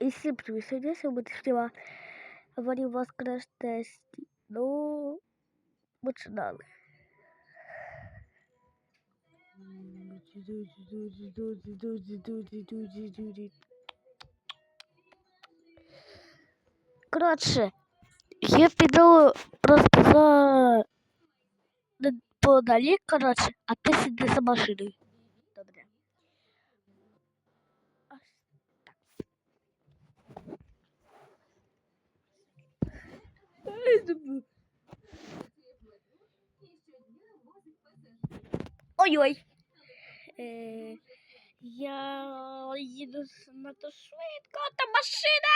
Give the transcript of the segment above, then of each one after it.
І всім привіт, сьогодні я буду співати аварії в воскрес тесті. Ну, починали. Коротше, я піду просто за подалі, коротше, а ти сиди за машиною. Ой-ой. Е, я їду надто швидко, та машина.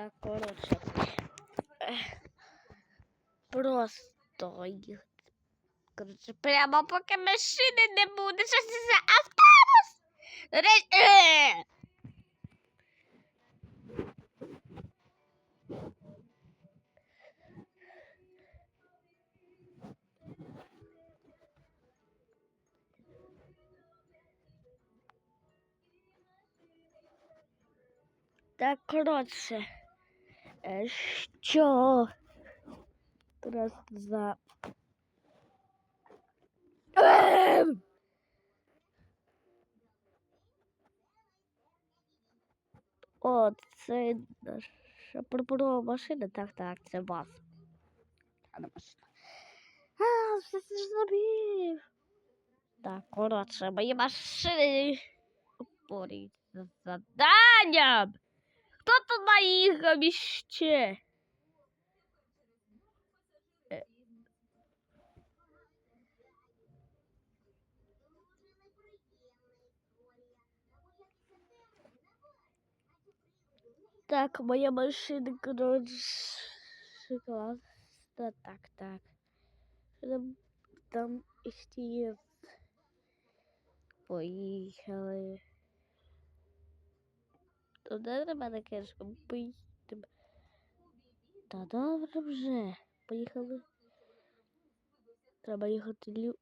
Спізняться. Так, коротше. ех, Просто їх. Коротше, прямо поки машини не буде. Що Що? Раз за. Ем! О, це наша пурпурова машина. Так, так, це вас. А машина. А, все це ж забив. Так, коротше, мої машини борються з заданням. Хто тут наїхав іще? Е. Так, моя машина, коротше, клас. Так, так. Там, там ще є. Поїхали. де на кешком поїдемо. Та добре вже. Поїхали. Треба їхати лю.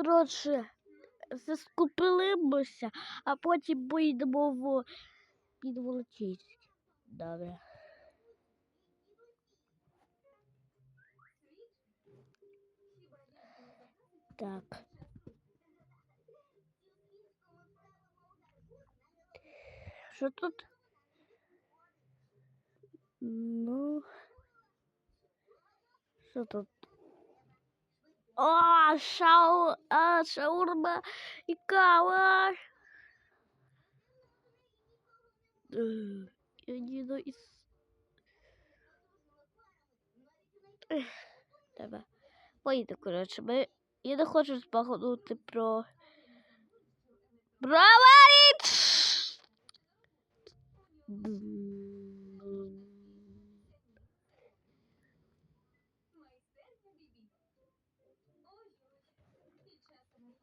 Коротше, заскупилимося, а потім поїдемо в під Волочиськ. Добре. Так. Що тут? Ну. Що тут? О, шау, а, шаурма и кава. Я не із... Давай. Поїду, коротше, ми... Я не хочу збагнути про... Провалить!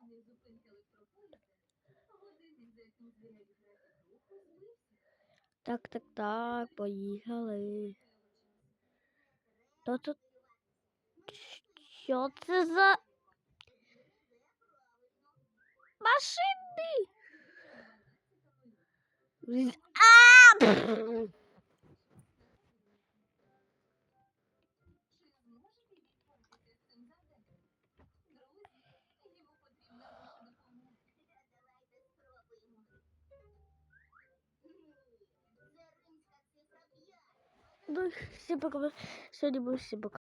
Час зупинки електропоїзда годинник, за яким звіряють графік руху, збився. Так, так, так, поїхали. То тут... Що це за... Машини? А! Ну, всем пока. Сегодня ми всем пока.